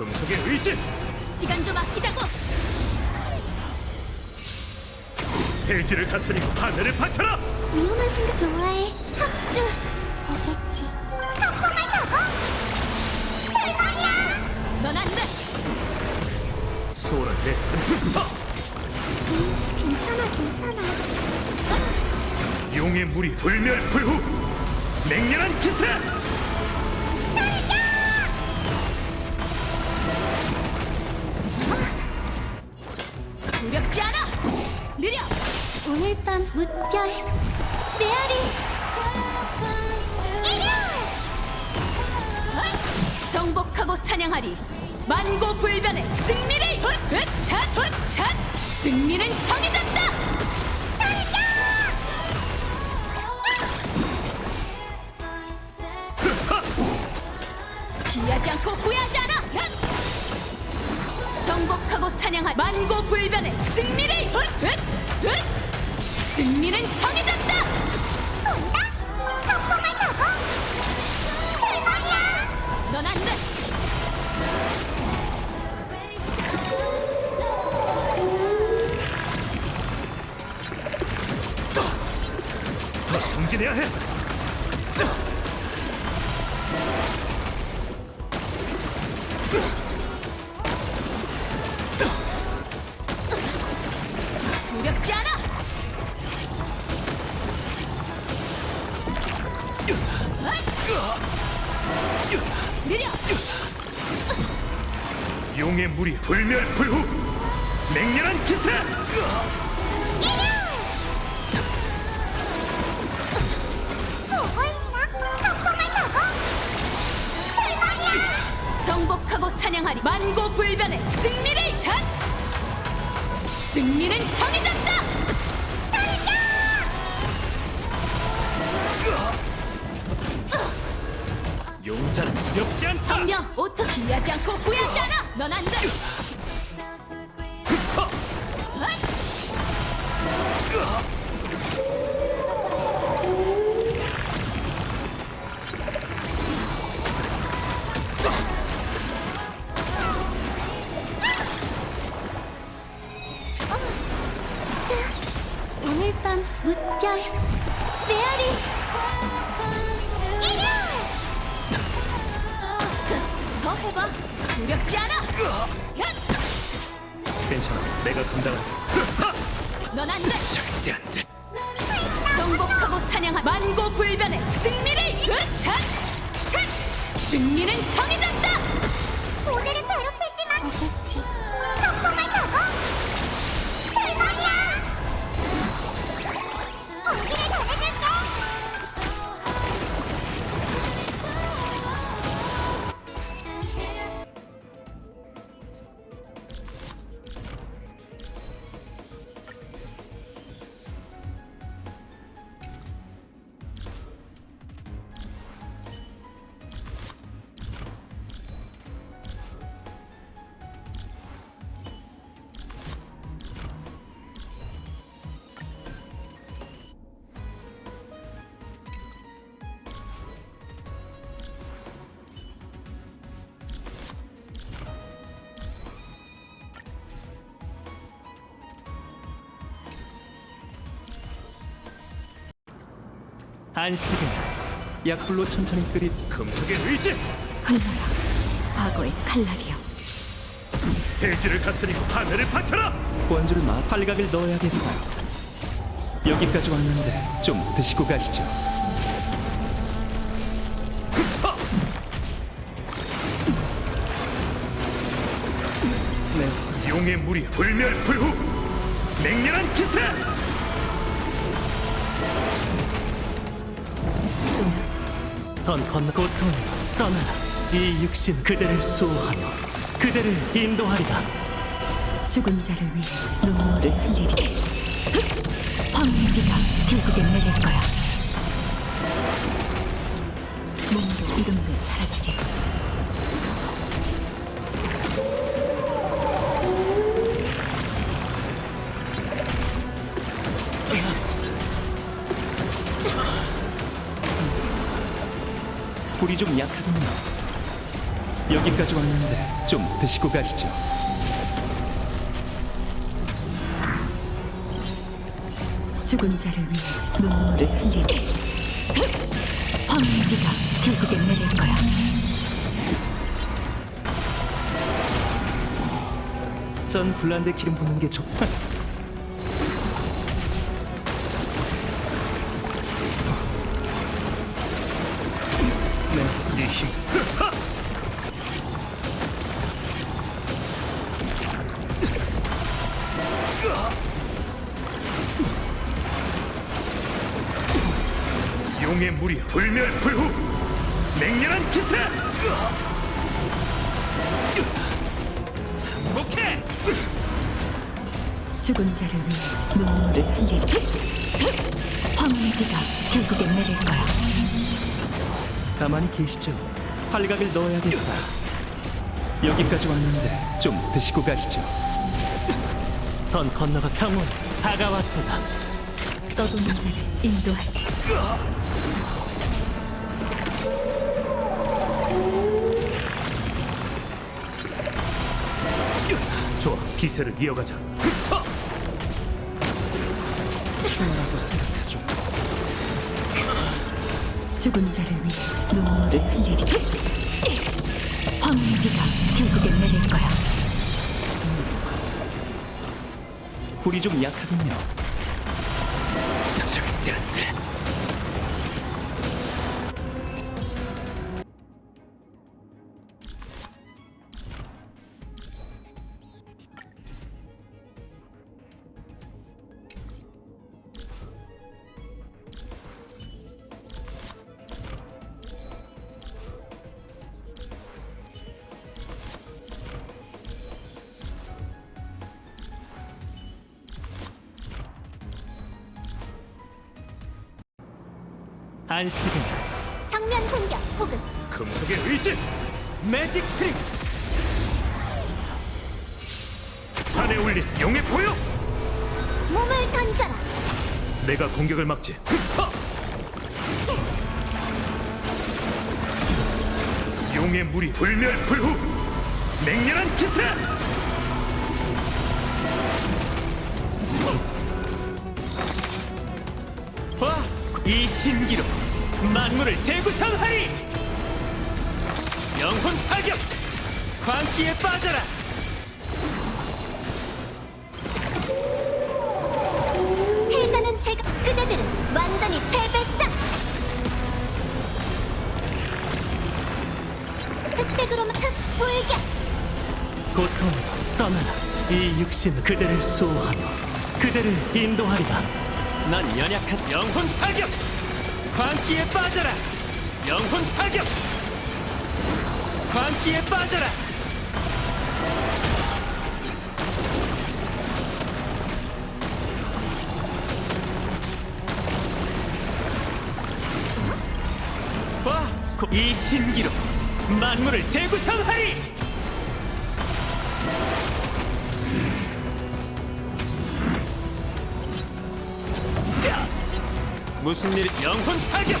금속의 의지 시간 좀 아끼자고. 대지를 다스리고 하늘을 바쳐라 위험한 생각 좋아해. 합주. 알겠지. 덕분을 타고. 대박이야. 넌 안 돼. 소원을 내 산파 괜찮아, 괜찮아. 용의 물이 불멸 불후 맹렬한 기세 오늘 밤 무별. 메아리. 정복하고 사냥하리. 만고불변의 승리를. 훗, 차, 훗, 차. 승리는 정해졌다. 피하지 않고 후회하지 않아. 야! 정복하고 사냥하리. 만고불변의 승리를. 훗, 훗, 훗. 승리는 정해졌다. 온다. 덕분을 타고. 대박이야. 넌 안 돼. 더 정진해야 해 느려. 용의 물이 불멸불후 맹렬한 기세. 정복하고 사냥하리. 만고불변의 승리를 샷. 승리는 정해졌다. 용자는 두렵지 않다 분명 5초 피하지 않고 후회하지 않아. 넌 안 돼. 오늘 더 해봐. 두렵지 않아. 야! 괜찮아 내가 감당할게 넌안 돼. 절대 안 돼 정복하고 사냥한 만고불변의 승리를 샷. 샷. 승리는 정해졌다. 오늘은 안식은 약불로 천천히 끓인 금속의 의지. 흘러라 과거의 칼날이여. 대지를 다스리고 하늘을 바쳐라. 원주를 마 팔각을 넣어야겠어요. 여기까지 왔는데 좀 드시고 가시죠. 네, 용의 물이 불멸불후 맹렬한 기세 전 건너 고통을 떠나라. 이 육신 그대를 수호하며 그대를 인도하리라. 죽은 자를 위해 눈물을 흘리리 황무리가 결국엔 내릴 거야 몸도 이름도 사라지리 불이 좀 약하군요. 여기까지 왔는데 좀 드시고 가시죠. 죽은 자를 위해 눈물을 흘리리. 황무지가 결국엔 내릴 거야. 전 블란드 기름 붓는 게 좋다. 용의 무리 불멸불후 맹렬한 기세 행복해 죽은 자를 위해 눈물을 흘리리. 황무지가 결국엔 내릴 거야. 가만히 계시죠. 팔각을 넣어야겠어요. 여기까지 왔는데 좀 드시고 가시죠. 전 건너가 평온 다가왔도다. 떠도는 자를 인도하지. 좋아 기세를 이어가자 추하라고 생각하죠. 죽은 자를 위해 눈물을 흘리리. 황무지가 결국엔 내릴 거야. 불이 좀 약하군요. 절대 안 돼. 안식은 정면 공격 혹은 금속의 의지 매직 트릭 산에 올린 용의 포효 몸을 던져라. 내가 공격을 막지 하! 용의 무리 불멸불후 맹렬한 기세 와! 이 신기로 만물을 재구성하리 영혼 타격 광기에 빠져라 해자는 제가 그대들은 완전히 패배다. 흑백으로만 흑 불격. 고통으로 떠나라. 이 육신은 그대를 수호하며 그대를 인도하리라. 난 연약한 영혼 타격! 광기에 빠져라! 영혼 타격! 광기에 빠져라! 와! 이 신기로 만물을 재구성하리! 무슨 일? 영혼 타격!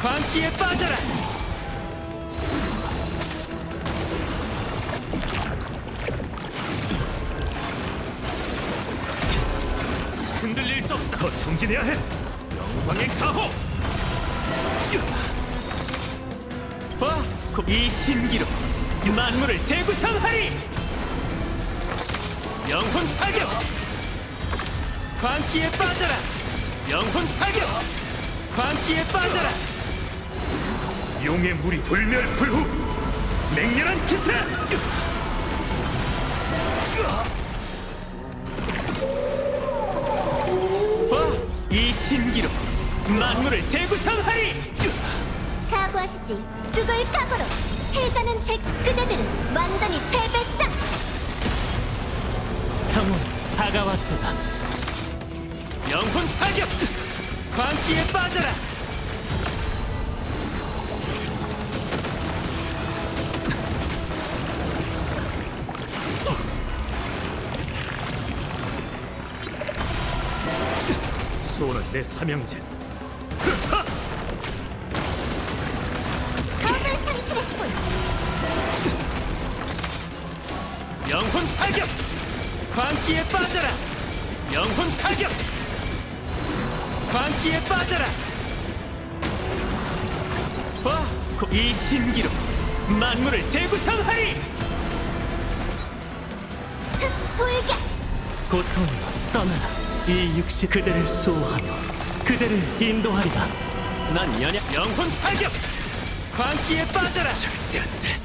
광기에 빠져라! 흔들릴 수 없어. 더 정진해야 해. 영광의 가호. 와, 이 신기로 만물을 재구성하리. 영혼 타격! 광기에 빠져라! 영혼 타격! 광기에 빠져라! 용의 무리 불멸불후! 맹렬한 기세! 와! 이 신기로 만물을 재구성하리! 각오하시지. 죽을 각오로. 해자는 제 그대들은 완전히 패배다. 평온 다가왔도다. 영혼 타격! 광기에 빠져라. 소원은 내 사명이지. 영혼 타격. 광기에 빠져라. 영혼 타격. 광기에 빠져라. 와, 이 신기로 만물을 재구성하리. 흑 돌격. 고통으로 떠나라. 이 육시 그대를 수호하며 그대를 인도하리라. 난 연약 영혼 타격. 광기에 빠져라. 절대 안 돼